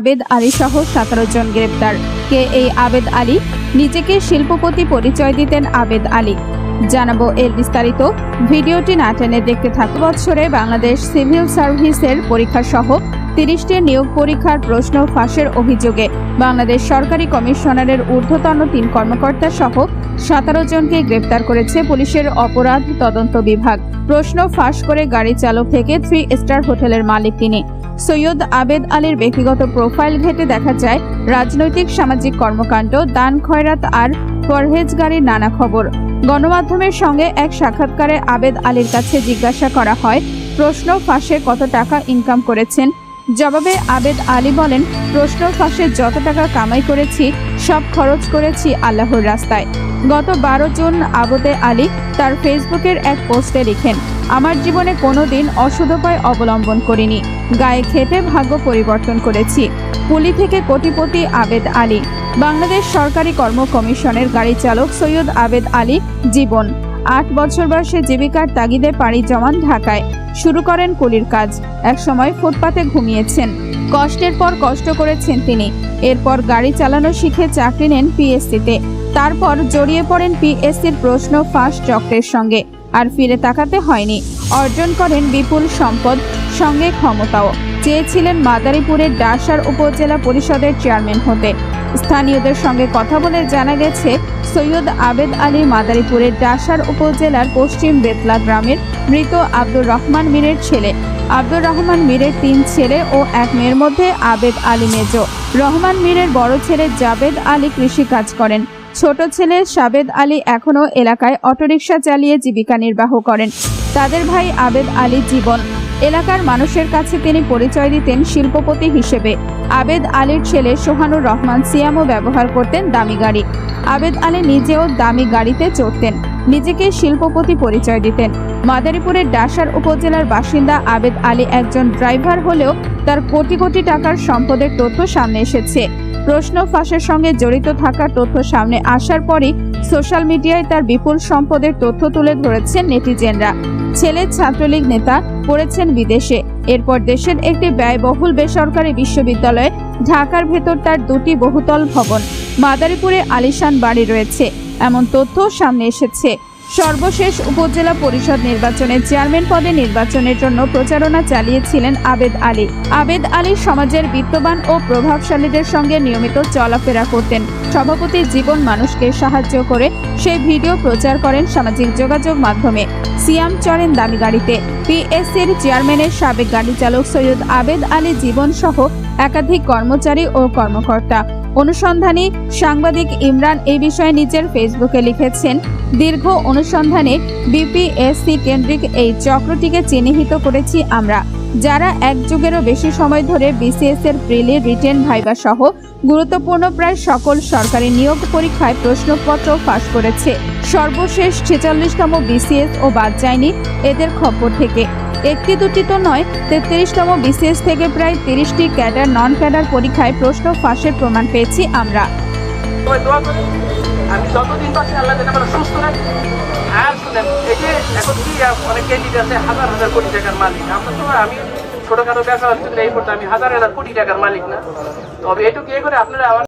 আবেদ আলী সহ সতেরো জন গ্রেপ্তার। কে এই আবেদ আলী? নিজেকে শিল্পপতি পরিচয় দিতেন আবেদ আলী। জানাব এর বিস্তারিত। ভিডিওটি না টেনে দেখতে থাকা বছরে বাংলাদেশ সিভিল সার্ভিসের পরীক্ষা সহ তিরিশটি নিয়োগ পরীক্ষার প্রশ্ন ফাঁসের অভিযোগে বাংলাদেশ সরকারি কমিশনারের ঊর্ধ্বতন তিন কর্মকর্তা সহ সতেরো জনকে গ্রেপ্তার করেছে পুলিশের অপরাধ তদন্ত বিভাগ। প্রশ্ন ফাঁস করে গাড়ি চালক থেকে থ্রি স্টার হোটেলের মালিক তিনি। সৈয়দ আবেদ আলীর ব্যক্তিগত প্রোফাইল ঘেটে দেখা যায়, রাজনৈতিক সামাজিক কর্মকাণ্ড, দান খয়রাত আর পরহেজগারির নানা খবর। গণমাধ্যমের সঙ্গে এক সাক্ষাৎকারে আবেদ আলীর কাছে জিজ্ঞাসা করা হয়, প্রশ্ন ফাঁসে কত টাকা ইনকাম করেছেন? জবাবে আবেদ আলী বলেন, প্রশ্ন ফাঁসে যত টাকা কামাই করেছি, সব খরচ করেছি আল্লাহর রাস্তায়। গত বারো জুন আবদে আলী তার ফেসবুকের এক পোস্টে লিখেন আমার জীবনে কোনোদিন অসদুপায় অবলম্বন করিনি। গায়ে খেটে ভাগ্য পরিবর্তন করেছি। পুলি থেকে কোটিপতি আবেদ আলী। বাংলাদেশ সরকারি কর্ম কমিশনের গাড়ি চালক সৈয়দ আবেদ আলী জীবন। আট বছর বয়সে জীবিকার তাগিদে পাড়ি জমান ঢাকায়। শুরু করেন কুলির কাজ। একসময় ফুটপাতে ঘুমিয়েছেন। কষ্টের পর কষ্ট করেছেন তিনি। এরপর গাড়ি চালানো শিখে চাকরি নেন পিএসসিতে। তারপর জড়িয়ে পড়েন পিএসসির প্রশ্ন ফাঁস চক্রের সঙ্গে। আর ফিরে তাকাতে হয়নি। অর্জন করেন বিপুল সম্পদ, সঙ্গে ক্ষমতাও। চেয়েছিলেন মাদারীপুরের ডাসার উপজেলা পরিষদের চেয়ারম্যান হতে। স্থানীয়দের সঙ্গে কথা বলে জানা গেছে, সৈয়দ আবেদ আলী মাদারীপুরের ডাসার উপজেলার পশ্চিম বেতলা গ্রামের মৃত আব্দুর রহমান মীরের ছেলে। আব্দুর রহমান মীরের তিন ছেলে ও এক মেয়ের মধ্যে আবেদ আলী মেজ। রহমান মীরের বড় ছেলে জাবেদ আলী কৃষি কাজ করেন। ছোট ছেলে সাবেদ আলী এখনও এলাকায় অটোরিকশা চালিয়ে জীবিকা নির্বাহ করেন। তাদের ভাই আবেদ আলী জীবন। এলাকার মানুষের কাছে তিনি পরিচয় দিতেন শিল্পপতি হিসেবে। আবেদ আলীর ছেলে সোহানুর রহমান সিয়ামও ব্যবহার করতেন দামি গাড়ি। আবেদ আলী নিজেও দামি গাড়িতে চড়তেন। নিজেকে শিল্পপতি পরিচয় দিতেন। মাদারীপুরের ডাসার উপজেলার বাসিন্দা আবেদ আলী একজন ড্রাইভার হলেও তার কোটি কোটি টাকার সম্পদের তথ্য সামনে এসেছে। প্রশ্ন ফাঁসের সঙ্গে জড়িত থাকার তথ্য সামনে আসার পরই সোশ্যাল মিডিয়ায় তার বিপুল সম্পদের তথ্য তুলে ধরেছেন নেটিজেনরা। ছেলে ছাত্রলীগ নেতা পড়েছেন বিদেশে। এরপর দেশের একটি ব্যয়বহুল বেসরকারি বিশ্ববিদ্যালয়ে, ঢাকার ভেতর তার দুটি বহুতল ভবন। মাদারীপুরে আলিশান বাড়ি রয়েছে। এমন তথ্য সামনে এসেছে। সর্বশেষ উপজেলা পরিষদ নির্বাচনে চেয়ারম্যান পদে নির্বাচনের জন্য প্রচারণা চালিয়েছিলেন আবেদ আলী। আবেদ আলী সমাজের বিত্তবান ও প্রভাবশালীদের সঙ্গে নিয়মিত চলাফেরা করতেন। সভাপতি জীবন মানুষকে সাহায্য করে সেই ভিডিও প্রচার করেন সামাজিক যোগাযোগ মাধ্যমে। সিয়াম চড়েন দামি গাড়িতে। পিএসসির চেয়ারম্যানের সাবেক গাড়ি চালক সৈয়দ আবেদ আলী জীবন সহ একাধিক কর্মচারী ও কর্মকর্তা। অনুসন্ধানী সাংবাদিক ইমরান এই বিষয়ে নিজের ফেসবুকে লিখেছেন, দীর্ঘ অনুসন্ধানে বিপিএসসি কেন্দ্রিক এই চক্রটিকে চিহ্নিত করেছি আমরা। যারা এক যুগেরও বেশি সময় ধরে বিসিএস এর প্রিলি রিটেন ভাইবা সহ গুরুত্বপূর্ণ প্রায় সকল সরকারি নিয়োগ পরীক্ষায় প্রশ্নপত্র ফাঁস করেছে। সর্বশেষ ছেচল্লিশতম বিসিএস ও বাদ যায়নি এদের খবর থেকে। একটি দুটি তো নয়, তেত্রিশতম বিসিএস থেকে প্রায় তিরিশটি ক্যাডার নন ক্যাডার পরীক্ষায় প্রশ্ন ফাঁসের প্রমাণ পেয়েছি আমরা। আমি আর আছে, হাজার হাজার কোটি টাকার মালিক। আমি ছোটখাটো ব্যবসা এই আমি হাজার হাজার কোটি টাকার মালিক না। তবে এটুকু এ করে আপনারা আমার